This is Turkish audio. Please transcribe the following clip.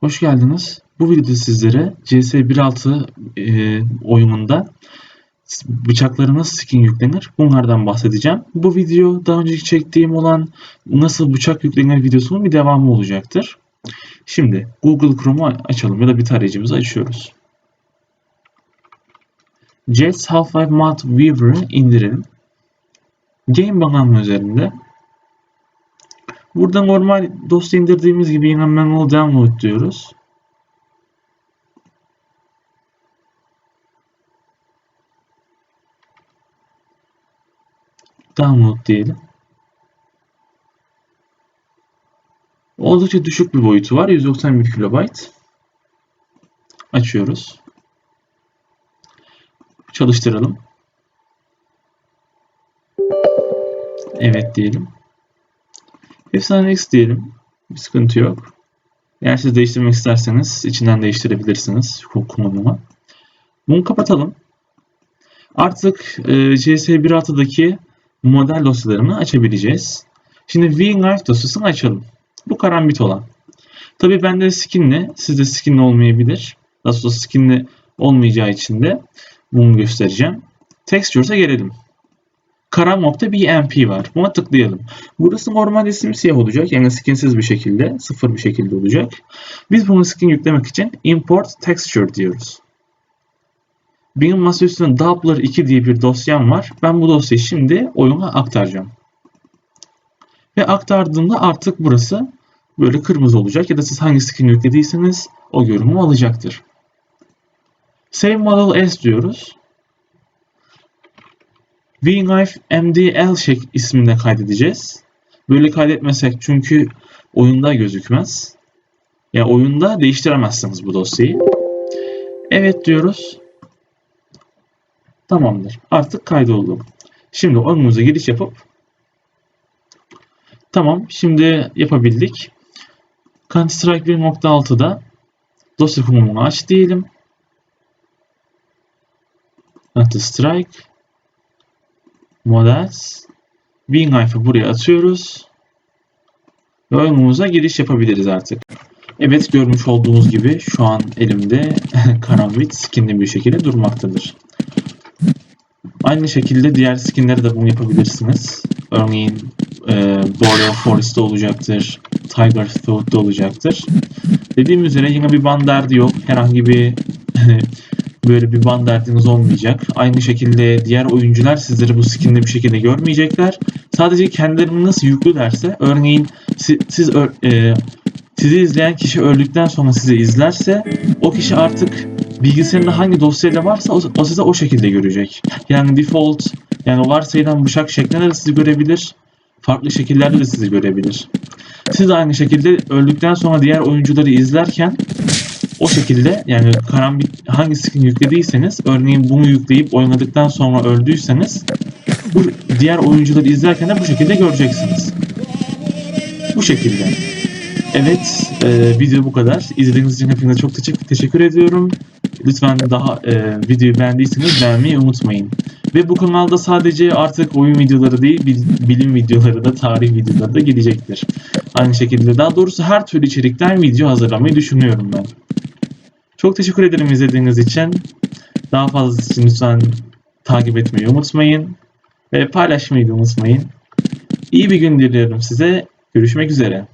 Hoş geldiniz. Bu videoda sizlere CS 1.6 e, oyununda bıçaklara nasıl skin yüklenir bunlardan bahsedeceğim. Bu video daha önceki çektiğim olan nasıl bıçak yüklenir videosunun bir devamı olacaktır. Şimdi Google Chrome'u açalım ya da bir tarayıcımızı açıyoruz. Jets Half-Life Mod Weaver'ı indirelim. Game Banana üzerinde Burada normal dosya indirdiğimiz gibi yine manual download diyoruz. Download diyelim. Oldukça düşük bir boyutu var. 191 KB. Açıyoruz. Çalıştıralım. Evet diyelim. Efsane X diyelim. Bir sıkıntı yok. Eğer siz değiştirmek isterseniz içinden değiştirebilirsiniz kullanımı. Bunu kapatalım. Artık e, CS 1.6'daki model dosyalarını açabileceğiz. Şimdi VKnife dosyasını açalım. Bu karambit olan. Tabi bende skinli, sizde skinli olmayabilir. Daha sonra skinli olmayacağı için de bunu göstereceğim. Textures'a gelelim. Karamob'da bir MP var. Buna tıklayalım. Burası normalde simsiyah olacak. Yani skinsiz bir şekilde, sıfır bir şekilde olacak. Biz bunu skin yüklemek için import texture diyoruz. Benim masaüstünde Doubler 2 diye bir dosyam var. Ben bu dosyayı şimdi oyuna aktaracağım. Ve aktardığımda artık burası böyle kırmızı olacak ya da siz hangi skin yüklediyseniz o görünümü alacaktır. Save Model S diyoruz. VKnife MDL şek isminde kaydedeceğiz. Böyle kaydetmesek çünkü oyunda gözükmez. Ya yani oyunda değiştiremezsiniz bu dosyayı. Evet diyoruz. Tamamdır. Artık kaydoldu. Şimdi oyunumuza giriş yapıp Tamam. Şimdi yapabildik. Counter Strike 1.6'da dosya konumunu aç diyelim. Counter Strike Models WinKnife'ı buraya atıyoruz. Ve oyunumuza giriş yapabiliriz artık. Evet görmüş olduğunuz gibi şu an elimde karambit skinli bir şekilde durmaktadır. Aynı şekilde diğer skinlere de bunu yapabilirsiniz. Örneğin e, Boreal Forest'ta olacaktır. Tiger Throat'ta olacaktır. Dediğim üzere yine bir ban derdi yok. Herhangi bir böyle bir ban derdiniz olmayacak. Aynı şekilde diğer oyuncular sizleri bu skinle bir şekilde görmeyecekler. Sadece kendilerini nasıl yüklülerse örneğin siz, siz e, sizi izleyen kişi öldükten sonra sizi izlerse o kişi artık bilgisayarında hangi dosyada varsa o, o size o şekilde görecek. Yani default yani varsayılan bıçak şeklinde de sizi görebilir. Farklı şekillerde de sizi görebilir. Siz aynı şekilde öldükten sonra diğer oyuncuları izlerken o şekilde yani karambit hangi skin yüklediyseniz örneğin bunu yükleyip oynadıktan sonra öldüyseniz bu diğer oyuncuları izlerken de bu şekilde göreceksiniz. Bu şekilde. Evet, e, video bu kadar. İzlediğiniz için hepinize çok teşekkür, teşekkür ediyorum. Lütfen daha e, videoyu beğendiyseniz beğenmeyi unutmayın. Ve bu kanalda sadece artık oyun videoları değil, bil- bilim videoları da, tarih videoları da gelecektir. Aynı şekilde daha doğrusu her türlü içerikten video hazırlamayı düşünüyorum ben. Çok teşekkür ederim izlediğiniz için. Daha fazlası için lütfen takip etmeyi unutmayın. Ve paylaşmayı da unutmayın. İyi bir gün diliyorum size. Görüşmek üzere.